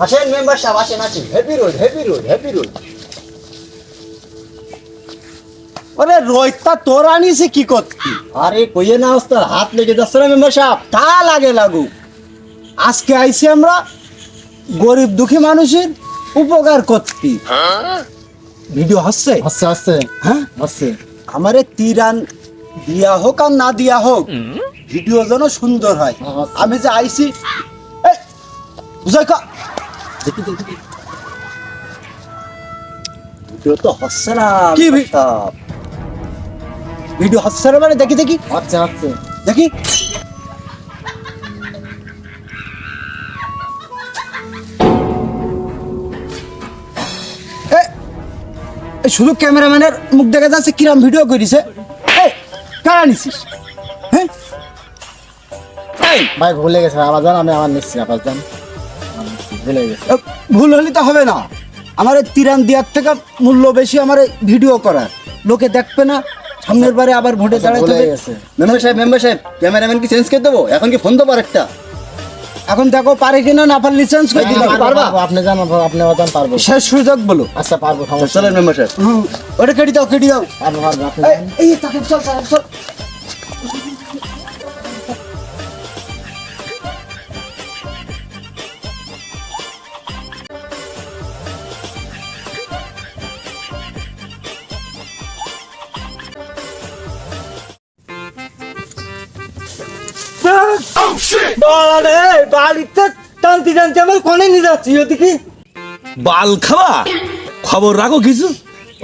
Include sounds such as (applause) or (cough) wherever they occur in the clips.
আসেন মেম্বার সাহেব আসেন আসেন। Happy road happy road happy road রোহিতটা তোর আনিছে কি করতি? আরে কইয়ে না ওস্তাদ হাত লেগে যাচ্ছে না মেম্বার সাহেব তা লাগে লাগু আজকে আইছি আমরা গরিব দুঃখী মানুষের উপকার করতি। ভিডিও হচ্ছে? আস্তে আস্তে হ্যাঁ? আস্তে আমারে তিরান দিয়া হোক আর না দিয়া হোক ভিডিও যেন সুন্দর হয়। আচ্ছা। আমি যে আইছি বুঝাই দেখি দেখি। ভিডিও তো হচ্ছে না কি মেম্বার ভি- সাহেব। ভিডিও হচ্ছে না মানে? দেখি দেখি। দেখি। এ, এ, শুধু ক্যামেরাম্যানের মুখ দেখা যাচ্ছে কিরাম ভিডিও করিছে? কারা নিছিস? হ্যাঁ? ভাই ভুলে গেছে আবার জান আমি আমার নিচ্ছি আবার জান। ভুলে গেছে। ভুল হলে তো হবে না। আমার এই তিরান দেওয়ার থেকে মূল্য বেশি আমার ভিডিও করার। লোকে দেখবে না সামনের বারে আবার ভোটে দাঁড়াইতে ভুলে হবে। মেম্বার সাহেব মেম্বার সাহেব ক্যামেরাম্যান কি চেঞ্জ করে দেবো? এখন কি ফোন দেবো আরেকটা? এখন দেখো পারে কিনা না পারলে চেঞ্জ করে দিতে পারব, আপনি জান আপনি জান পারব। শেষ সুযোগ বলো। আচ্ছা পারব চলেন মেম্বার সাহেব। ওটা কেটে দাও কেটে দাও। পারব পারব আপনি এই, এই তাকে চল চল চল। বাড়ে, বাড়িতে টানতে টানতে আমার কোনে নিয়ে যাচ্ছি ওদিকে। বাল খাওয়া খবর রাখো কিছু?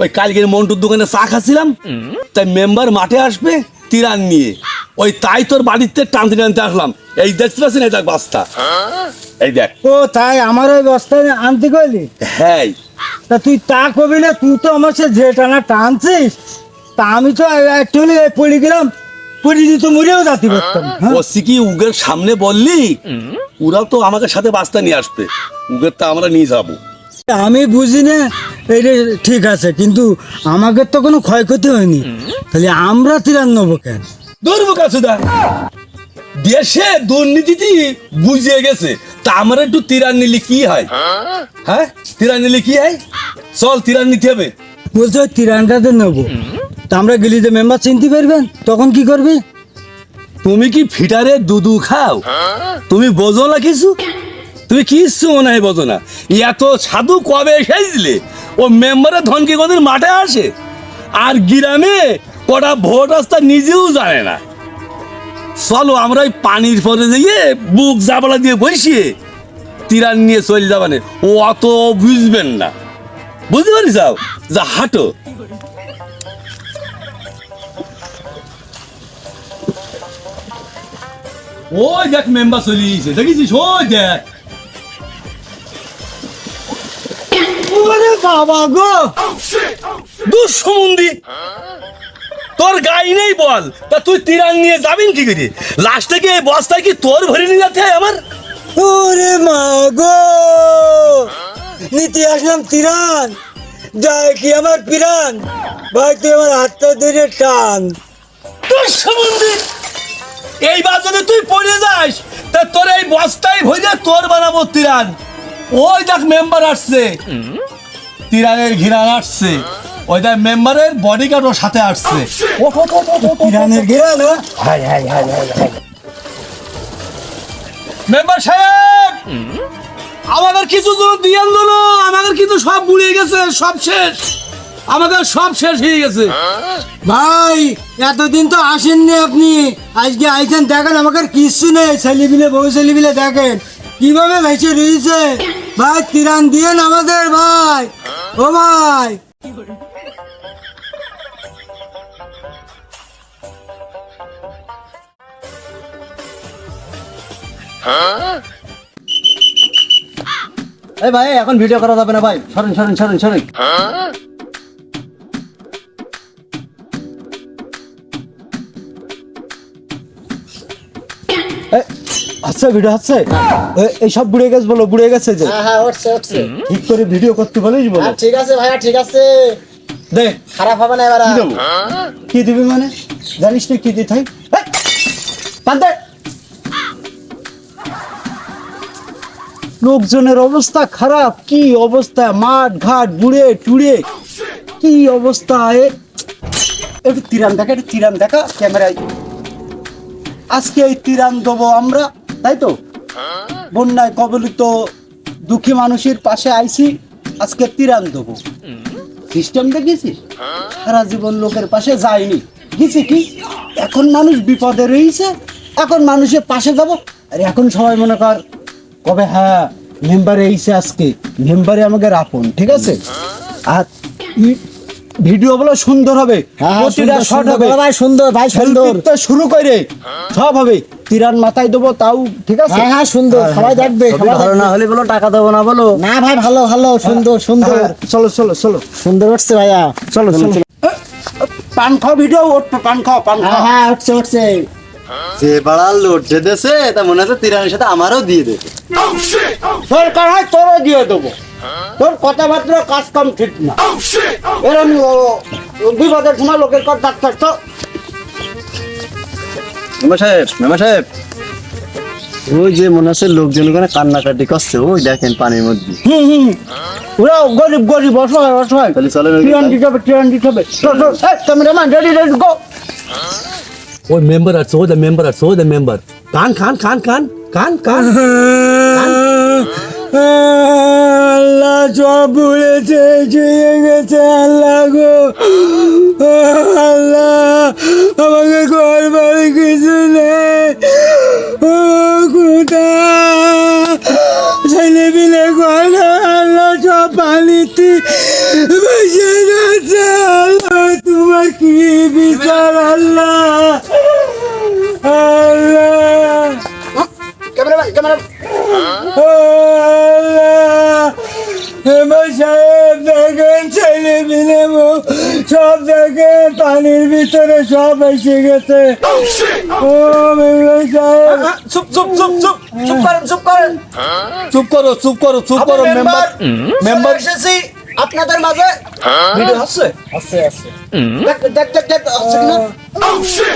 ওই কালকের মন্টুর দোকানে চা খাচ্ছিলাম। তাই মেম্বার মাঠে আসবে তিরান নিয়ে। ওই তাই তোর বাড়িতে টানতে টানতে আসলাম। এই দেখতে পাচ্ছি না দেখ বাস্তা। এই দেখ। ও তাই আমার ওই বস্তায় আনতে গেলি? হ্যাঁ। তা তুই তা কবি না তুই তো আমার সে যে টানা টানছিস। তা আমি তো অ্যাকচুয়ালি পড়ে গেলাম পড়ে মরেও যাতি পারতাম হ্যাঁ? ও সিকি উগের সামনে বললি ওরা তো আমাকে সাথে বাস্তা নিয়ে আসবে। উগের তা আমরা নিয়ে যাব। আমি বুঝি না এটা ঠিক আছে কিন্তু আমাকে তো কোনো ক্ষয়ক্ষতি হয়নি। তাহলে আমরা তিরান নেব কেন? দুর্মুখ সুদা। দেশে দুর্নীতি বুঝিয়ে গেছে তা আমার একটু তিরান নিলে কি হয়? হ্যাঁ? তিরান নিলে কি হয়? চল তিরান নিতে হবে। বলছে তিরানটাতে নেব। তা আমরা গেলি যে মেম্বার চিনতে পারবেন, তখন কি করবি? তুমি কি ফিটারে দুধু খাও? তুমি বোঝো না কিছু? তুমি কিচ্ছু মনে হয় বোঝো না। এত সাধু কবে এসেছিলে? ও মেম্বারের ধন কি কোনদিন মাঠে আসে? আর গ্রামে কটা ভোট আসতা নিজেও জানে না। চলো আমরা ওই পানির পরে দিয়ে বুক জাবলা দিয়ে বসিয়ে তিরান নিয়ে চলে যাবানে। ও অত বুঝবেন না। বুঝতে পারিস যা হাঁটো। ওই দেখ মেম্বার চলে গেছে দেখেছিস ওই দেখ ওরে বাবা গো! দুঃসমন্দি তোর গাই নেই বল। তা তুই তিরান নিয়ে যাবেন কি করে? লাস্টে কি এই বস্তায় কি তোর ভরে নিয়ে যেতে হয় আমার? ওরে মা গো! নিতে আসলাম তিরান যায় কি আমার পিরান ভাই তুই আমার হাতটা ধরে টান। দুঃসমন্দি এইবার যদি তুই পড়ে যাস তা তোর এই বস্তায় ভরে তোর বানাবো তিরান। ওই দেখ মেম্বার আসছে। তিরানের ঘিরান আসছে। ওই দেখ মেম্বারের বডিগার্ড ওর সাথে আসছে। পিরানের ঘেরা না মেম্বার সাহেব! আমাদের কিছু দিয়ে দিল আমাদের কিন্তু সব বুড়িয়ে গেছে সব শেষ। আমাদের সব শেষ হয়ে গেছে। ভাই এতদিন তো আসেননি আপনি। আজকে আইছেন দেখেন আমাকে আর কিচ্ছু নেই। ছেলেবিলে বউ ছেলেবিলে দেখেন। কীভাবে ভেসে রয়েছে। ভাই তিরান দিয়েন আমাদের ভাই। ও ভাই। এই ভাই এখন ভিডিও করা যাবে না ভাই। সরেন সরেন সরেন সরেন। আচ্ছা ভিডিও আছে এই সব বুড়ে গেছে বলো বুড়ে গেছে যে। হ্যাঁ হ্যাঁ ঠিক করে ভিডিও করতে বলিস বলো। হ্যাঁ ঠিক আছে ভাইয়া ঠিক আছে। দে। খারাপ হবে না এবার কি দিবি? মানে? জানিস না কি দিতে হয় বাদ লোকজনের অবস্থা খারাপ কি অবস্থা? মাঠ ঘাট বুড়ে টুড়ে কি অবস্থা? এ একটু তিরান দেখা একটু তিরান দেখা ক্যামেরায়। আজকে এই তিরান দেবো আমরা। তাই তো? বন্যায় কবলিত দুঃখী মানুষের পাশে আইছি, আজকে তিরান দেবো। সিস্টেম দেখেছিস সারা জীবন লোকের পাশে যায়নি গেছি কি? এখন মানুষ বিপদে রয়েছে, এখন মানুষের পাশে যাব। আর এখন সবাই মনে কর, কবে হ্যাঁ মেম্বারে এইছে আজকে, মেম্বারে আমাকে রাখুন, ঠিক আছে? আর ভিডিও গুলো সুন্দর হবে। হ্যাঁ, প্রতিটা শট হবে। ভাই, সুন্দর, ভাই, সুন্দর। তো শুরু করে সব হবে। তিরান মাথায় দেবো তাও ঠিক আছে? হ্যাঁ, হ্যাঁ, সুন্দর, সবাই দেখবে, ভালো না হলে বলো টাকা দেবো না বলো। না ভাই ভালো ভালো সুন্দর সুন্দর। হ্যাঁ, চলো চলো চলো। সুন্দর উঠছে ভাইয়া। চলো চলো। পান খাও ভিডিও উঠবে পান খাও পান হ্যাঁ খাও। হ্যাঁ উঠছে উঠছে। যে বাড়ার লোড যে দেশে তা মনে হচ্ছে তিরানের সাথে আমারও দিয়ে দেবে। দরকার হয় তোরও দিয়ে দেবো। তোর কথাবার্তা কাজ কাম ঠিক না। এরম ও, বিপদের সময় লোকের কর ডাক্তার তো। মেমা সাহেব মেমা সাহেব। ওই যে মনে হচ্ছে লোকজন ওখানে কান্নাকাটি করছে ওই দেখেন পানির মধ্যে। হুম হুম। ওরা গরিব গরিব অসহায় অসহায়। তাহলে চলে ট্রেন দিতে হবে ট্রেন দিতে হবে। ক্যামেরাম্যান রেডি রেডি গো ওই মেম্বার আছে ওই দ্য মেম্বার আছে ওই দ্য মেম্বার কান খান খান কান কান আল্লাহ (laughs) সব ভুলেছে চলে গেছে আল্লাহ গো। আল্লাহ আমাকে ঘর বাড়ি কিছু নেই। ও কোথা ছেলে আল্লাহ সব পানিতে ভেসে যাচ্ছে আল্লাহ তোমার কি বিচার আল্লাহ? আল্লাহ। ক্যামেরাম্যান ক্যামেরা হেমা সাহেব দেখেন ছেলে মিলে সব দেখে পানির ভিতরে সব এসে গেছে। ও মেম্বার সাহেব। চুপ চুপ চুপ চুপ চুপ করেন চুপ করেন। চুপ করো চুপ করো চুপ করো মেম্বার। মেম্বার। এসেছি। আপনাদের মাঝে ভিডিও হচ্ছে আছে আছে। দেখ দেখ দেখ দেখ কিনা?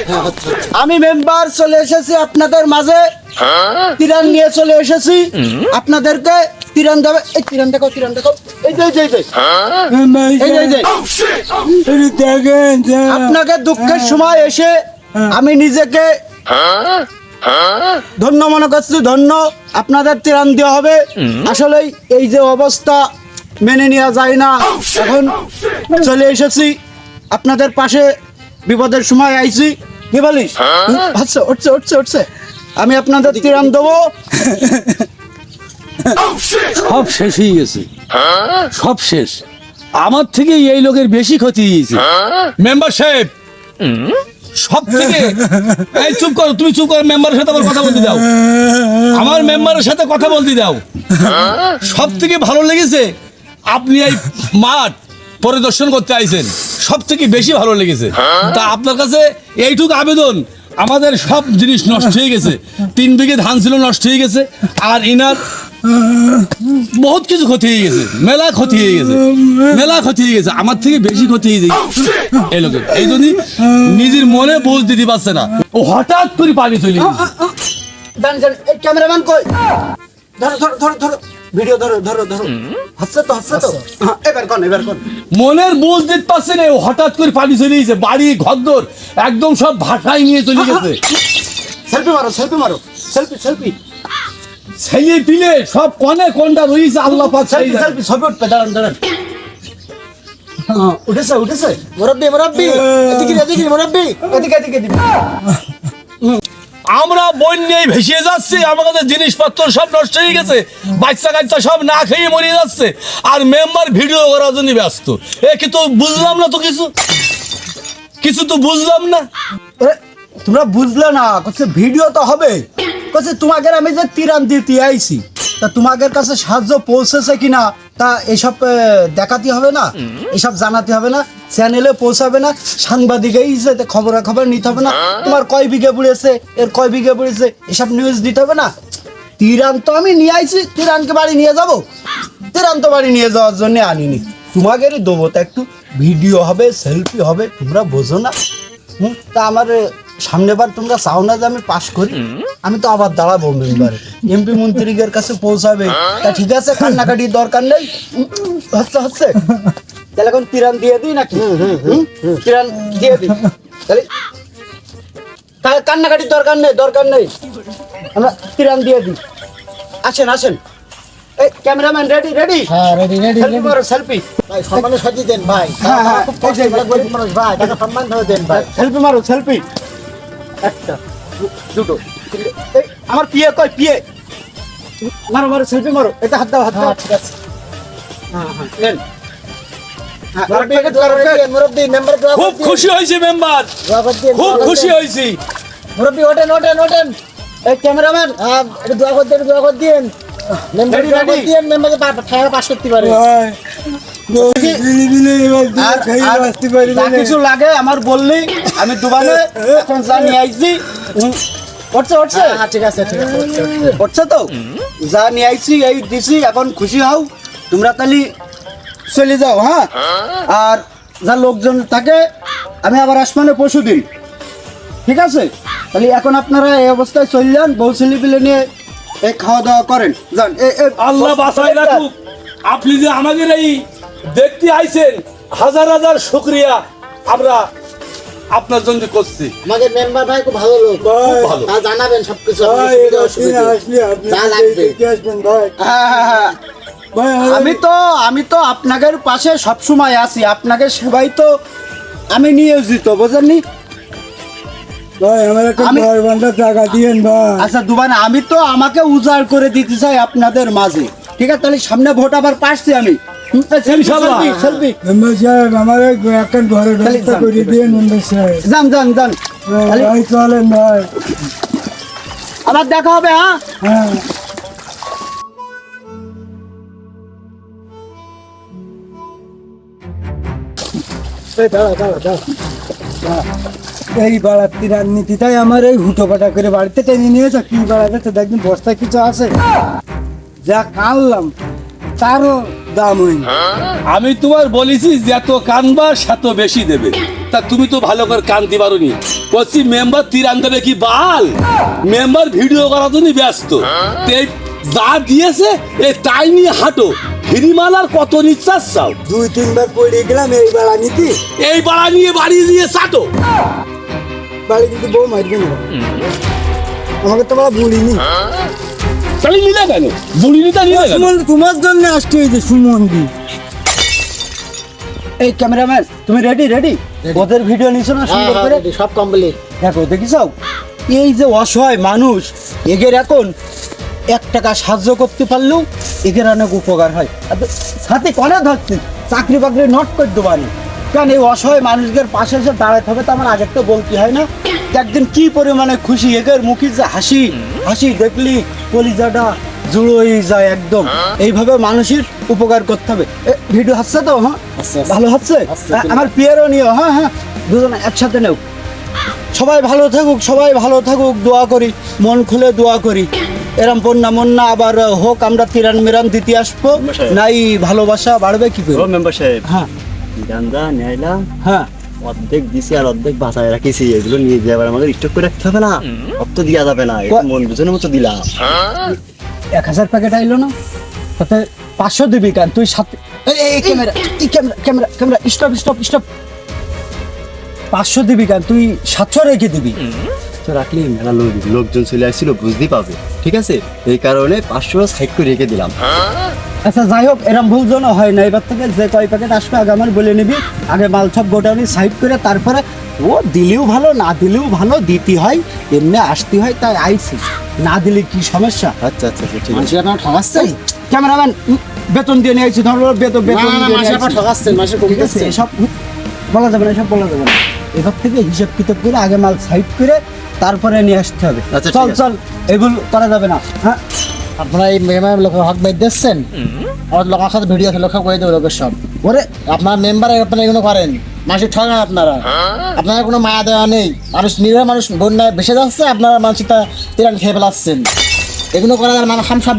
হ্যাঁ। আমি মেম্বার চলে এসেছি আপনাদের মাঝে। তিরান নিয়ে চলে এসেছি। আপনাদেরকে তিরান দেবে। এই তিরান দেখো তিরান দেখো। এই যে এই যে, এই যে। আপনাকে দুঃখের সময় এসে আমি নিজেকে ধন্য মনে করছি ধন্য। আপনাদের তিরান দেওয়া হবে। আসলে এই যে অবস্থা মেনে নেওয়া যায় না। এখন চলে এসেছি আপনাদের পাশে। বিপদের সময় আইছি। কি বলিস? আচ্ছা উঠছে উঠছে উঠছে আমি আপনাদের ত্রাণ দেবো। সব শেষ হয়ে গেছে। সব শেষ। আমার থেকে এই লোকের বেশি ক্ষতি হয়েছে। মেম্বার সাহেব সব থেকে এই চুপ করো তুমি চুপ করো মেম্বারের সাথে আমার কথা বলতে দাও। আমার মেম্বারের সাথে কথা বলতে দাও। সব থেকে ভালো লেগেছে আপনি এই মাঠ পরিদর্শন করতে আইছেন সব থেকে বেশি ভালো লেগেছে। তা আপনার কাছে এইটুকু আবেদন, আমাদের সব জিনিস নষ্ট হয়ে গেছে। তিন বিঘে ধান ছিল, নষ্ট হয়ে গেছে, আর ইনার বহুত কিছু ক্ষতি হয়ে গেছে, মেলা ক্ষতি হয়ে গেছে, মেলা ক্ষতি হয়ে গেছে, আমার থেকে বেশি ক্ষতি হয়ে যায় এই লোকের এই জন্যই নিজের মনে বোঝ দিতে পারছে না। ও হঠাৎ করে পানি চলে গেছে। ক্যামেরাম্যান কই? ধরো ধরো ধরো ধরো। ভিডিও ধরো ধরো ধরো। হাসছে তো হাসছে তো? হ্যাঁ, এবার কোন এবার কোন। মনের বোঝ দিতে পারছে না হঠাৎ করে পানি চলে গেছে বাড়ি ঘরদোর একদম সব ভাষায় নিয়ে চলে গেছে। সেলফি মারো সেলফি মারো। Selfie selfie. ছেলে পিলে সব কনে কোনটা রয়েছে আল্লাহ পাক সেলফি। সেলফি ছবি উঠবে দাঁড়ান দাঁড়ান। হ্যাঁ, উঠেছে উঠেছে। মুরব্বি মুরব্বি এদিকে এদিকে মুরব্বি। এদিকে এদিকে এদিকে। আমরা বন্যায় ভেসে যাচ্ছি আমাদের জিনিসপত্র সব নষ্ট হয়ে গেছে, বাচ্চা কাচ্চা সব না খেয়ে মরে যাচ্ছে, আর মেম্বার ভিডিও করার জন্য ব্যস্ত। এ কিন্তু বুঝলাম না তো কিছু? কিছু তো বুঝলাম না। তোমরা বুঝলে না, কচ্ছে ভিডিও তো হবে। কচ্ছে তোমাদের আমি যে তিরান দিতে আইছি তা তোমাদের কাছে সাহায্য পৌঁছেছে কিনা? তা এসব দেখাতে হবে না এসব জানাতে হবে না চ্যানেলে পৌঁছাবে না সাংবাদিকেই যে খবরা খবর নিতে হবে না তোমার কয় বিঘে বুড়েছে এর কয় বিঘে বুড়েছে এসব নিউজ দিতে হবে না। তিরান তো আমি নিয়ে আইছি তিরানকে বাড়ি নিয়ে যাব। তিরান তো বাড়ি নিয়ে যাওয়ার জন্য আনিনি। তোমাদেরই দেবো তা একটু ভিডিও হবে সেলফি হবে তোমরা বোঝো না। হুম তা আমার সামনেবার তোমরা চাও না যে আমি পাশ করি? আমি তো আবার দাঁড়াবো মেম্বার। এমপি মন্ত্রীদের কাছে পৌঁছাবে। তা ঠিক আছে কান্নাকাটির দরকার নেই। হচ্ছে হচ্ছে। তাহলে এখন তিরান দিয়ে দিই নাকি? তিরান দিয়ে দিই। তাহলে তাহলে কান্নাকাটির দরকার নেই দরকার নেই। আমরা তিরান দিয়ে দিই। আসেন আসেন। এই ক্যামেরাম্যান রেডি রেডি? হ্যাঁ রেডি রেডি সেলফি করো সেলফি ভাই সম্মানে সাজিয়ে দেন ভাই। হ্যাঁ, হ্যাঁ, খুব কষ্ট করে গরিব মানুষ ভাই। টাকা সম্মান ধরে দেন ভাই। সেলফি মারো সেলফি একটা দুটো। আমার পিয়ে কই পিয়ে? মারো মারো সেলফি মারো। এটা হাত দাও হাত দাও। হ্যাঁ ঠিক আছে। হ্যাঁ হ্যাঁ নেন। হ্যাঁ, খুব খুশি হয়েছে মেম্বার খুব খুশি। হয়েছি। মুরব্বি ওঠেন ওঠেন ওঠেন। এই ক্যামেরাম্যান হ্যাঁ একটু দোয়া করে দিন। দোয়া করে দিন মেম্বার? দিন মেম্বারকে পাস করতে পারে। যা কিছু লাগে আমার বললি আমি দোকানে এখন যা নিয়ে উঠছে উঠছে হ্যাঁ হ্যাঁ, ঠিক আছে ঠিক আছে হচ্ছে, হচ্ছে। উঠছে তো? যা নিয়ে আইছি এই দিছি এখন খুশি হও। তোমরা তাহলে চলে যাও হ্যাঁ? আর যা লোকজন থাকে আমি আবার আসমানে পশু দিন। ঠিক আছে? তাহলে এখন আপনারা এই অবস্থায় চলে যান বউ ছেলে পিলে নিয়ে এই খাওয়া দাওয়া করেন। যান আল্লাহ বাসায় রাখুক। আপনি যে আমাদের এই দেখতে আইছেন হাজার হাজার শুক্রিয়া আমরা আপনার জন্য করছি আমাদের মেম্বার ভাই খুব ভালো লোক ভাই, ভালো। তা জানাবেন সবকিছু যা লাগবে। হ্যাঁ, হ্যাঁ, হ্যাঁ। আমি তো আমি তো আপনাদের পাশে সব সময় আছি আপনাকে সেবাই তো আমি নিয়োজিত বোঝেননি ভাই, আমার একটা ঘর বান্ধার টাকা দিয়েন ভাই। আচ্ছা দুবান আমি তো আমাকে উজাড় করে দিতে চাই আপনাদের মাঝে ঠিক আছে তাহলে সামনে ভোট আবার পাচ্ছি আমি ইনশাআল্লাহ। মেম্বার সাহেব, আমার এই একখান ঘরের তাহলে ব্যবস্থা করে দিয়েন মেম্বার সাহেব। যান যান যান। ভাই, চলেন ভাই। আবার দেখা হবে হ্যাঁ? হ্যাঁ। এই এই বাড়াতি রাজনীতিটাই আমার এই হুটো পাটা করে বাড়িতে টেনে নিয়েছে কি বাড়াতে তো দেখবেন বস্তায় কিছু আছে। যা কানলাম তারও দাম আমি তোমার বলেছি যত কানবা সেত বেশি দেবে। তা তুমি তো ভালো করে কানতে পারোনি। বলছি মেম্বার তিরান দেবে কি বাল? মেম্বার ভিডিও করার জন্য ব্যস্ত। এই যা দিয়েছে এই তাই নিয়ে হাঁটো। ফিরিমাল আর কত নিঃশ্বাস চাও? দুই তিনবার পড়ে গেলাম এই বাড়া নিতে। এই বাড়া নিয়ে বাড়ি দিয়ে চাটো বাড়ি কিন্তু বউ মারবে না। আমাকে তো বাড়া বলিনি। তাহলে নিলে কেন? বুড়ি নিতে নিলে কেন? সুমন তোমার জন্য আসতে হয়েছে সুমন দি। এই ক্যামেরাম্যান তুমি রেডি রেডি ওদের ভিডিও নিছো না হ্যাঁ সুন্দর হ্যাঁ করে সব কমপ্লিট দেখো দেখিস এই যে অসহায় মানুষ এগের এখন এক টাকা সাহায্য করতে পারলেও এগের অনেক উপকার হয়। আর সাথে কনে ধরছে চাকরি বাকরি নট করতে পারি। কারণ এই অসহায় মানুষদের পাশে এসে দাঁড়াতে হবে তো আমার আগের তো বলতে হয় না? একদিন কি পরিমাণে খুশি এগের মুখে যে হাসি হাসি দেখলি কলিজাটা জুড়ো হয়ে যায় একদম। এইভাবে মানুষের উপকার করতে হবে। এ, ভিডিও হাসছে তো হ্যাঁ। ভালো হচ্ছে হাসছে, হ্যাঁ, আমার পিয়ারও নিও হ্যাঁ হ্যাঁ। দুজনে একসাথে নেও। সবাই ভালো থাকুক সবাই ভালো থাকুক দোয়া করি। মন খুলে দোয়া করি। এরম বন্যা মন্যা আবার হোক আমরা তিরান মিরান দিতে আসব। নাই ভালোবাসা বাড়বে কি করে? মেম্বার সাহেব। হ্যাঁ। গান্দা হ্যাঁ। অর্ধেক দিছি আর অর্ধেক বাঁচায় রাখিছি এগুলো নিয়ে যে আবার আমাদের স্টক করে রাখতে হবে না। অত দেওয়া যাবে না মন বুঝানোর মতো দিলাম। এক হাজার প্যাকেট আইলো না? তাতে পাঁচশো দিবি কেন? তুই সাথে এই ক্যামেরা এই camera camera camera stop stop stop পাঁচশো দিবি কেন? তুই সাতশো রেখে দিবি। তো রাখলি মেলা লোক লোকজন চলে আসছিল বুঝতেই পাবে ঠিক আছে? এই কারণে পাঁচশো সাইড করে রেখে দিলাম। আচ্ছা যাই হোক এরম ভুল যেন হয় না। এবার থেকে যে কয় প্যাকেট আসবে আগে আমার বলে নিবি। আগে মাল সব গোটাউনি সাইড করে তারপরে ও দিলেও ভালো না দিলেও ভালো দিতে হয় এমনি আসতে হয় তাই আইসি না দিলে কি সমস্যা? আচ্ছা আচ্ছা আচ্ছা, ঠিক আছে। আপনার ঠকাচ্ছেন ক্যামেরাম্যান বেতন দিয়ে নিয়ে আইছি ধরো বেতন বেতন নিয়ে আপনার। ঠকাচ্ছেন ঠিক আছে কমতেছে এসব বলা যাবে না এসব বলা যাবে না। এবার থেকে হিসাব কিতাব করে আগে মাল সাইড করে তারপরে নিয়ে আসতে হবে। আচ্ছা, চল চল এগুলো করা যাবে না। হ্যাঁ? আপনারা এই মেম্বার লোকের হক বাইর দিচ্ছেন? আমার লোকের সাথে ভিডিও লক্ষ্য করে দেবো লোকের সব। ওরে। আপনার মেম্বার আপনারা এগুলো করেন। মানুষের ঠকান আপনারা। আপনারা কোনো মায়া দেওয়া নেই। মানুষ নিরীহ মানুষ বন্যায় ভেসে যাচ্ছে আপনারা মানসিকতা তিরান খেয়ে ফেলাচ্ছেন। এগুলো করা যায় মানুষ সব সব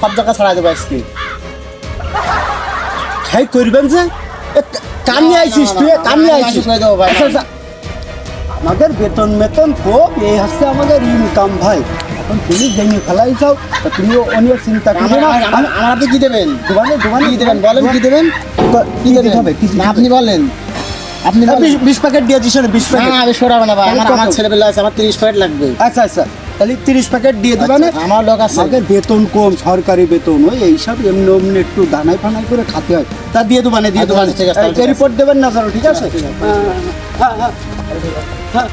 সব জায়গায় ছড়াই দেবো আজকে। খাই করবেন যে? কাম আইছিস তুই কাম আইছিস। আচ্ছা, আচ্ছা। আমাদের বেতন মেতন কম এই হচ্ছে আমাদের ইনকাম ভাই। এখন তুমি জেনে ফেলাই চাও তা তুমিও অনেক চিন্তা করবে আমার না। আমার- আপনি কি দেবেন? দোকানে দোকানে কি দেবেন? বলেন কি দেবেন? কি দেবেন? হবে? আপনি বলেন। আপনি হ্যাঁ, বলেন। বিশ- বিশ প্যাকেট দিস বিশ প্যাকেট না আমি না ভাই। আমার? ছেলেবেলা আছে আমার তিরিশ প্যাকেট লাগবে। আচ্ছা আচ্ছা। তাহলে তিরিশ প্যাকেট দিয়ে দেবেন আচ্ছা, আমার লোক আছে। বেতন কম সরকারি বেতন ওই এইসব এমনি এমনি একটু দানাই ফানাই করে খাতে হয়। তা দিয়ে দেবেন দিয়ে আচ্ছা, ঠিক আছে, আছে। রিপোর্ট দেবেন না স্যার ঠিক আছে। হ্যাঁ, হ্যাঁ, হ্যাঁ।